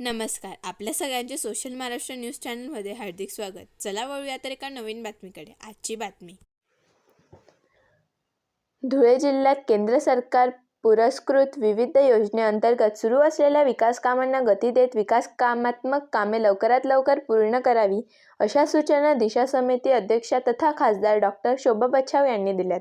नमस्कार. आपल्या सगळ्यांचे सोशल महाराष्ट्र न्यूज चॅनलमध्ये हार्दिक स्वागत. चला वळूया तर एका नवीन बातमीकडे. आजची बातमी. धुळे जिल्ह्यात केंद्र सरकार पुरस्कृत विविध योजनेअंतर्गत सुरू असलेल्या विकास कामांना गती देत विकास कामात्मक कामे लवकरात लवकर पूर्ण करावी अशा सूचना दिशा समिती अध्यक्षा तथा खासदार डॉक्टर शोभा बच्छाव यांनी दिल्यात.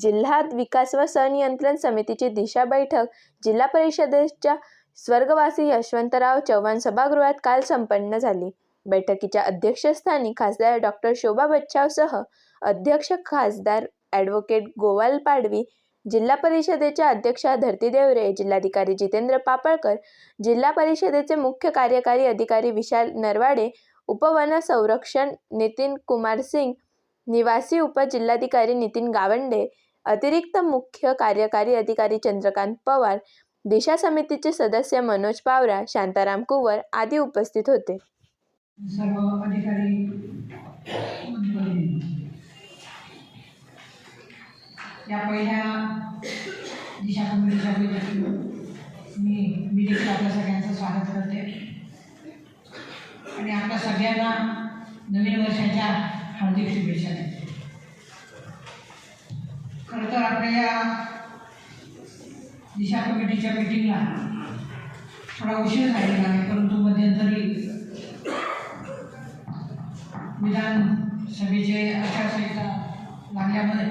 जिल्हा विकास व संनियंत्रण समितीची दिशा बैठक जिल्हा परिषदेच्या स्वर्गवासी यशवंतराव चव्हाण सभागृहात काल संपन्न झाली. बैठकीच्या अध्यक्षस्थानी खासदार डॉक्टर शोभा बच्छावसह अध्यक्ष खासदार ॲडव्होकेट गोवाल पाडवी जिल्हा परिषदेच्या अध्यक्षा धरती देवरे जिल्हाधिकारी जितेंद्र पापळकर जिल्हा परिषदेचे मुख्य कार्यकारी अधिकारी विशाल नरवाडे उपवन संरक्षण नितीन कुमार सिंग निवासी उपजिल्हाधिकारी नितीन गावंडे अतिरिक्त मुख्य कार्यकारी अधिकारी चंद्रकांत पवार दिशा समितीचे सदस्य मनोज पावरा शांताराम कुवर आदी उपस्थित होते. सर्व अधिकारी या पहिल्या दिशा कमिटीच्या बैठकीत मी मी देखील आपल्या सगळ्यांचं स्वागत करते. आणि आपल्या सगळ्यांना नवीन वर्षाच्या हार्दिक शुभेच्छा देते. खरं तर आपल्या या दिशा कमिटीच्या मीटिंगला थोडा उशीर झालेला आहे परंतु मध्यंतरी विधानसभेचे आचारसंहिता लागल्यामुळे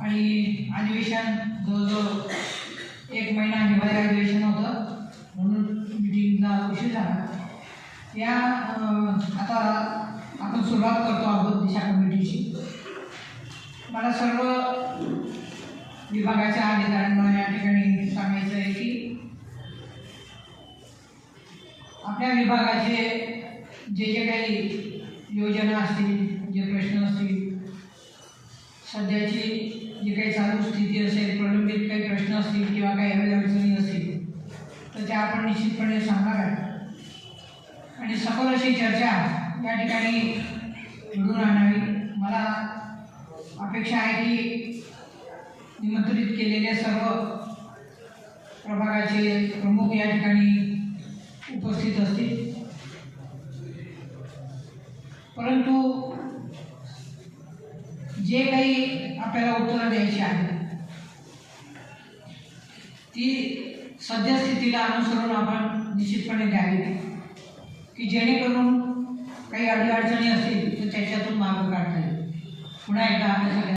आणि अधिवेशन जवळजवळ एक महिना हिवाळी अधिवेशन होतं म्हणून मिटिंगला उशीर झाला. या आता आपण सुरुवात करतो आहोत दिशा कमिटीची. मला सर्व विभागाच्या अधिकाऱ्यांना या ठिकाणी सांगायचं आहे की आपल्या विभागाचे जे जे काही योजना असतील जे प्रश्न असतील सध्याची जी काही चालू स्थिती असेल प्रलंबित काही प्रश्न असतील किंवा काही अडचणी असतील तर त्या आपण निश्चितपणे सांगणार आहे आणि सखोल अशी चर्चा या ठिकाणी घडून आणावी. मला अपेक्षा आहे की निमंत्रित केलेले सर्व प्रभागाचे प्रमुख या ठिकाणी उपस्थित असतील. परंतु जे काही आपल्याला उत्तरं द्यायची आहेत ती सद्यस्थितीला अनुसरून आपण निश्चितपणे द्यावी की जेणेकरून काही अडीअडचणी असतील तर त्याच्यातून मार्ग काढता येईल. पुन्हा एकदा आपल्या सगळ्या